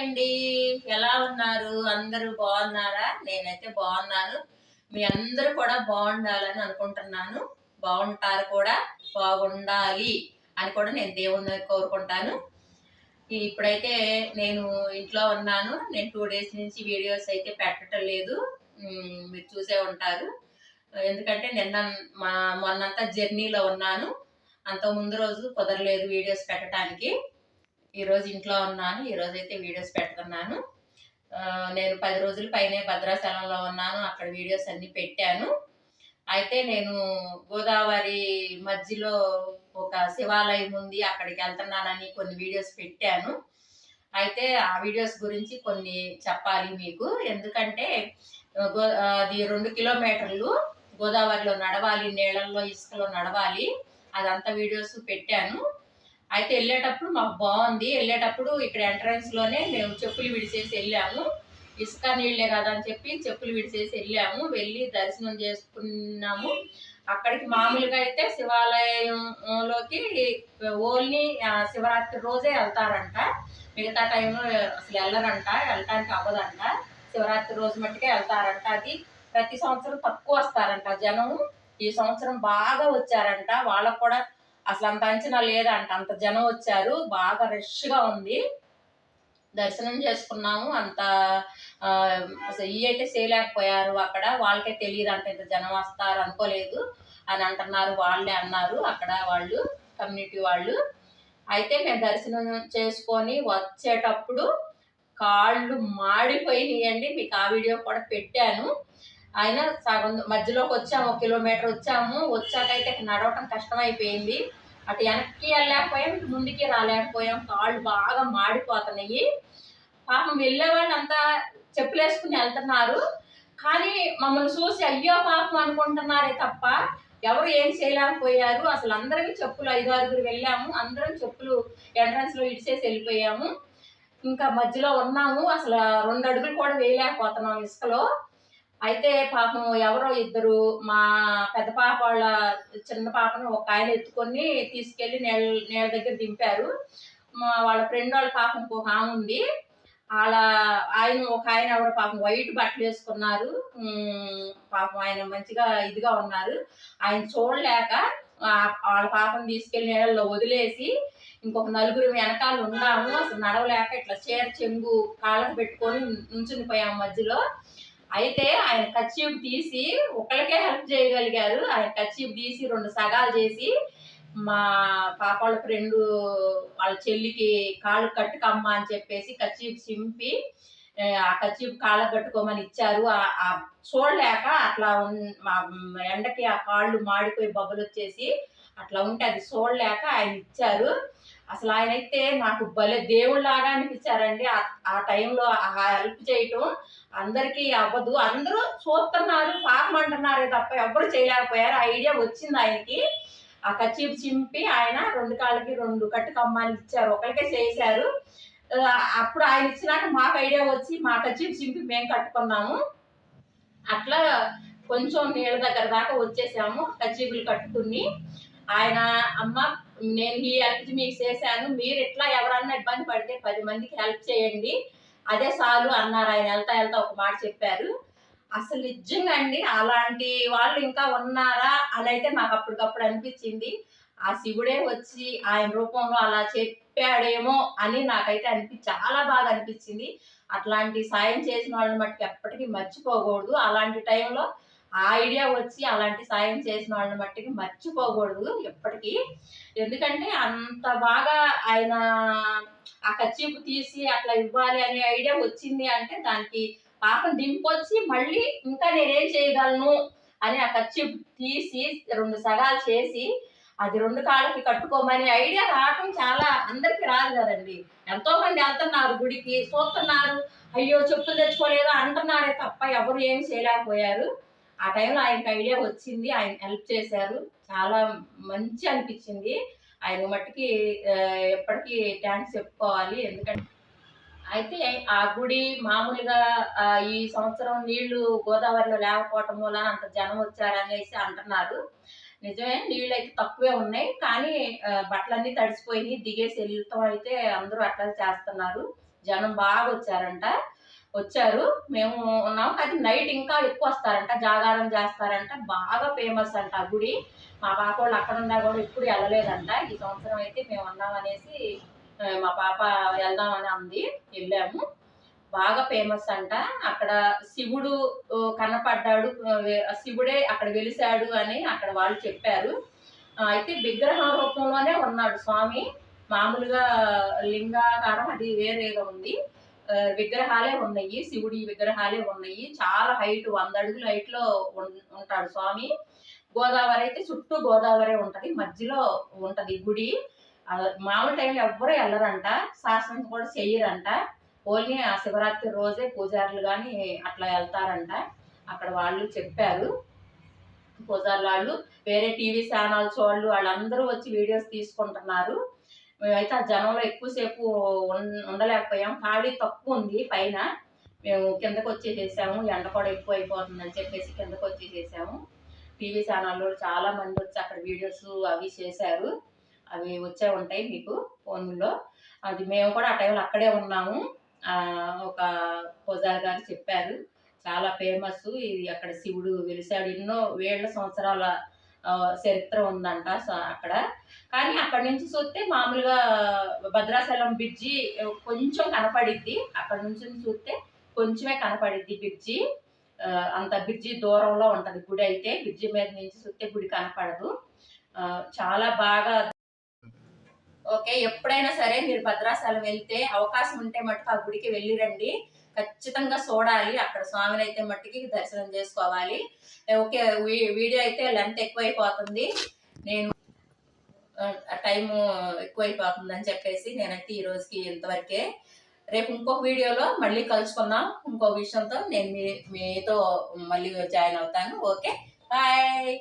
అండి. ఎలా ఉన్నారు? అందరూ బాగున్నారా? నేనైతే బాగున్నాను. మీ అందరూ కూడా బాగుండాలని అనుకుంటున్నాను. బాగుంటారు కూడా. బాగుండాలి అని కూడా నేను దేవుణ్ణి కోరుకుంటాను. ఇప్పుడైతే నేను ఇంట్లో ఉన్నాను. నేను టూ డేస్ నుంచి వీడియోస్ అయితే పెట్టడం లేదు. మీరు చూసే ఉంటారు. ఎందుకంటే నిన్న మా మొన్నంతా జర్నీలో ఉన్నాను. అంత ముందు రోజు కుదరలేదు వీడియోస్ పెట్టడానికి ఈరోజు ఇంట్లో ఉన్నాను ఈరోజు అయితే వీడియోస్ పెడుతున్నాను. నేను పది రోజుల పైనే భద్రాచలంలో ఉన్నాను అక్కడ వీడియోస్ అన్నీ పెట్టాను. అయితే నేను గోదావరి మధ్యలో ఒక శివాలయం ఉంది అక్కడికి వెళ్తున్నానని కొన్ని వీడియోస్ పెట్టాను. అయితే ఆ వీడియోస్ గురించి కొన్ని చెప్పాలి మీకు. ఎందుకంటే గో- అది రెండు కిలోమీటర్లు గోదావరిలో నడవాలి నీళ్ళల్లో ఇసుకలో నడవాలి అదంతా వీడియోస్ పెట్టాను. అయితే వెళ్ళేటప్పుడు మాకు బాగుంది. వెళ్ళేటప్పుడు ఇక్కడ ఎంట్రన్స్లోనే మేము చెప్పులు విడిచేసి వెళ్ళాము. ఇసుక నీళ్ళే కదా అని చెప్పి చెప్పులు విడిచేసి వెళ్ళాము. వెళ్ళి దర్శనం చేసుకున్నాము. అక్కడికి మామూలుగా అయితే శివాలయంలోకి ఓన్లీ శివరాత్రి రోజే వెళ్తారంట. మిగతా టైంలో అసలు వెళ్ళరంట. వెళ్ళటానికి అవ్వదంట. శివరాత్రి రోజు మట్టుకే వెళ్తారంట. అది ప్రతి సంవత్సరం తక్కువ వస్తారంట జనం ఈ సంవత్సరం బాగా వచ్చారంట. వాళ్ళకు కూడా అసలు అంత అంచనా లేదంట. అంత జనం వచ్చారు. బాగా రష్గా ఉంది. దర్శనం చేసుకున్నాము. అంత అసలు ఈ అయితే చేయలేకపోయారు అక్కడ. వాళ్ళకే తెలియదు అంట ఇంత జనం వస్తారు అనుకోలేదు అని అంటున్నారు. వాళ్ళే అన్నారు అక్కడ వాళ్ళు కమ్యూనిటీ వాళ్ళు. అయితే మేము దర్శనం చేసుకొని వచ్చేటప్పుడు కాళ్ళు మాడిపోయినాయండి. మీకు ఆ వీడియో కూడా పెట్టాను. అయినా సగం మధ్యలోకి వచ్చాము ఒక కిలోమీటర్ వచ్చాము. వచ్చాకైతే నడవటం కష్టమైపోయింది. అటు వెనక్కి వెళ్ళలేకపోయాం ఇటు ముందుకి రాలేకపోయాం. కాళ్ళు బాగా మాడిపోతున్నాయి. పాపం వెళ్ళే వాళ్ళు అంతా చెప్పులేసుకుని వెళ్తున్నారు. కానీ మమ్మల్ని చూసి అయ్యో పాపం అనుకుంటున్నారే తప్ప ఎవరు ఏం చేయలేకపోయారు. అసలు అందరికీ చెప్పులు ఐదు ఆరుగురు వెళ్ళాము. అందరం చెప్పులు ఎంట్రన్స్లో ఇడిచేసి వెళ్ళిపోయాము. ఇంకా మధ్యలో ఉన్నాము. అసలు రెండు అడుగులు కూడా వేయలేకపోతున్నాం ఇసుకలో. అయితే పాపం ఎవరో ఇద్దరు మా పెద్ద పాప వాళ్ళ చిన్న పాపను ఒక ఆయన ఎత్తుకొని తీసుకెళ్ళి నీళ్ళ నీళ్ళ దగ్గర దింపారు. మా వాళ్ళ ఫ్రెండ్ వాళ్ళ పాపం ఒక ఆమె ఉంది. వాళ్ళ ఆయన ఒక ఆయన ఎవరు పాపం వైట్ బట్టలు వేసుకున్నారు. పాపం ఆయన మంచిగా ఇదిగా ఉన్నారు. ఆయన చూడలేక వాళ్ళ పాపను తీసుకెళ్ళి నీళ్ళలో వదిలేసి ఇంకొక నలుగురు వెనకాల ఉన్నాము. అసలు నడవలేక ఇట్లా చీర చెంగు కాళ్ళకు పెట్టుకొని నుంచుని పోయాము మధ్యలో. అయితే ఆయన కచ్చీపు తీసి ఒకరికే హెల్ప్ చేయగలిగారు. ఆయన కచ్చీపు తీసి రెండు సగాలు చేసి మా పాప వాళ్ళ ఫ్రెండ్ వాళ్ళ చెల్లికి కాళ్ళు కట్టుకమ్మా అని చెప్పేసి కచ్చీపు చింపి ఆ, కచ్చీపు కాళ్ళకు కట్టుకోమని ఇచ్చారు. ఆ- చూడలేక అట్లా ఎండకి ఆ కాళ్ళు మాడిపోయి బబ్బులు వచ్చేసి అట్లా ఉంటే అది చూడలేక ఆయన ఇచ్చారు. అసలు ఆయన అయితే నాకు భలే దేవుళ్ళలాగా అనిపించారండి. ఆ- టైంలో ఆ హెల్ప్ చేయటం అందరికీ అవ్వదు. అందరూ చూస్తున్నారు పాపం అంటున్నారే తప్ప ఎవ్వరు చేయలేకపోయారు. ఆ ఐడియా వచ్చింది ఆయనకి. ఆ కచ్చీపు చింపి ఆయన రెండు కాళ్ళకి రెండు కట్టు కమ్మాలు ఇచ్చారు. ఒకరికే చేశారు. అప్పుడు ఆయన ఇచ్చినాక మాకు ఐడియా వచ్చి మా కచ్చీపు చింపి మేము కట్టుకున్నాము. అట్లా కొంచెం నీళ్ళ దగ్గర దాకా వచ్చేసాము కచ్చీపులు కట్టుకుని. ఆయన అమ్మ నేను ఈ హెల్ప్ మీకు చేశాను. మీరు ఇట్లా ఎవరన్నా ఇబ్బంది పడితే పది మందికి హెల్ప్ చేయండి. అదే చాలు అన్నారు. ఆయన వెళ్తా వెళ్తా ఒక మాట చెప్పారు. అసలు నిజంగా అండి అలాంటి వాళ్ళు ఇంకా ఉన్నారా అని అయితే నాకు అప్పటికప్పుడు అనిపించింది. ఆ శివుడే వచ్చి ఆయన రూపంలో అలా చెప్పాడేమో అని నాకైతే అనిపి చాలా బాగా అనిపించింది. అట్లాంటి సాయం చేసిన వాళ్ళని మట్టుకు ఎప్పటికీ మర్చిపోకూడదు. అలాంటి టైంలో ఆ ఐడియా వచ్చి అలాంటి సాయం చేసిన వాళ్ళని మట్టికి మర్చిపోకూడదు ఎప్పటికీ. ఎందుకంటే అంత బాగా ఆయన ఆ కచ్చీపు తీసి అట్లా ఇవ్వాలి అనే ఐడియా వచ్చింది అంటే దానికి పాపం దింపొచ్చి మళ్ళీ ఇంకా నేనేం చేయగలను అని ఆ కచ్చీపు తీసి రెండు సగాలు చేసి అది రెండు కాళ్ళకి కట్టుకోమని ఐడియా రావటం చాలా అందరికి రాదు కదండి. ఎంతో మంది వెళ్తున్నారు గుడికి చూస్తున్నారు అయ్యో చెప్పులు తెచ్చుకోలేదు? అంటున్నారే తప్ప ఎవరు ఏమి చేయలేకపోయారు. ఆ టైంలో ఆయనకి ఐడియా వచ్చింది. ఆయన హెల్ప్ చేశారు. చాలా మంచి అనిపించింది. ఆయన మట్టుకి ఎప్పటికీ థ్యాంక్స్ చెప్పుకోవాలి. ఎందుకంటే అయితే ఆ గుడి మామూలుగా ఈ సంవత్సరం నీళ్ళు గోదావరిలో లేకపోవటం వల్ల అంత జనం వచ్చారనేసి అంటున్నారు. నిజమే నీళ్ళు అయితే తక్కువే ఉన్నాయి. కానీ బట్టలన్నీ తడిసిపోయి దిగేసి వెళ్ళటం అయితే అందరూ అట్లా చేస్తున్నారు. జనం బాగా వచ్చారంట. వచ్చారు. మేము ఉన్నాం కానీ నైట్ ఇంకా ఎక్కువ వస్తారంట జాగారం చేస్తారంట. బాగా ఫేమస్ అంట ఆ గుడి. మా పాప వాళ్ళు అక్కడ ఉన్నా కూడా ఎప్పుడు వెళ్ళలేదంట. ఈ సంవత్సరం అయితే మేము ఉన్నాం అనేసి మా పాప వెళ్దామని అంది. వెళ్ళాము. బాగా ఫేమస్ అంట. అక్కడ శివుడు కనపడ్డాడు. శివుడే అక్కడ వెలిశాడు అని అక్కడ వాళ్ళు చెప్పారు. అయితే విగ్రహం రూపంలోనే ఉన్నాడు స్వామి. మామూలుగా లింగాకారం అది వేరేగా ఉంది. విగ్రహాలే ఉన్నాయి శివుడి విగ్రహాలే ఉన్నాయి. చాలా హైట్ వంద అడుగుల హైట్లో ఉంటాడు స్వామి. గోదావరి అయితే చుట్టూ గోదావరి ఉంటది మధ్యలో ఉంటది గుడి. మామూలు టైంలో ఎవ్వరూ వెళ్ళరంట శాసనం కూడా చెయ్యరంట. ఓన్లీ ఆ శివరాత్రి రోజే పూజారులు కానీ అట్లా వెళ్తారంట అక్కడ వాళ్ళు చెప్పారు పూజారులు వాళ్ళు. వేరే టీవీ ఛానల్స్ వాళ్ళు వాళ్ళందరూ వచ్చి వీడియోస్ తీసుకుంటున్నారు. మేమైతే ఆ జనంలో ఎక్కువసేపు ఉండలేకపోయాం. ఖాళీ తక్కువ ఉంది పైన. మేము కిందకు వచ్చేసేసాము ఎండ కూడా ఎక్కువ అయిపోతుందని చెప్పేసి కిందకు వచ్చేసేసాము టీవీ ఛానల్లో చాలా మంది వచ్చి అక్కడ వీడియోస్ అవి చేశారు. అవి వచ్చే ఉంటాయి మీకు ఫోన్లో. అది మేము కూడా ఆ టైంలో అక్కడే ఉన్నాము. ఒక పూజారి గారు చెప్పారు. చాలా ఫేమస్. ఇది అక్కడ శివుడు వెలిసాడు ఎన్నో వేల సంవత్సరాల చరిత్ర ఉందంట. సో అక్కడ. కానీ అక్కడ నుంచి చూస్తే మామూలుగా భద్రాచలం బ్రిడ్జి కొంచెం కనపడిద్ది. అక్కడ నుంచి చూస్తే కొంచెమే కనపడిద్ది బ్రిడ్జి. అంత బ్రిడ్జి దూరంలో ఉంటుంది. గుడి అయితే బ్రిడ్జి మీద నుంచి చూస్తే గుడి కనపడదు. చాలా బాగా ఓకే ఎప్పుడైనా సరే మీరు భద్రాచలం వెళ్తే అవకాశం ఉంటే మటుకు ఆ గుడికి వెళ్ళి రండి ఖచ్చితంగా చూడాలి అక్కడ స్వామిని అయితే మట్టుకి దర్శనం చేసుకోవాలి. ఓకే వీ- వీడియో అయితే లెంత్ ఎక్కువైపోతుంది. నేను టైము ఎక్కువైపోతుంది అని చెప్పేసి నేనైతే ఈ రోజుకి ఇంతవరకే. రేపు ఇంకొక వీడియోలో మళ్ళీ కలుసుకుందాం. ఇంకో విషయంతో నేను మీ మీతో మళ్ళీ జాయిన్ అవుతాను. ఓకే? బాయ్!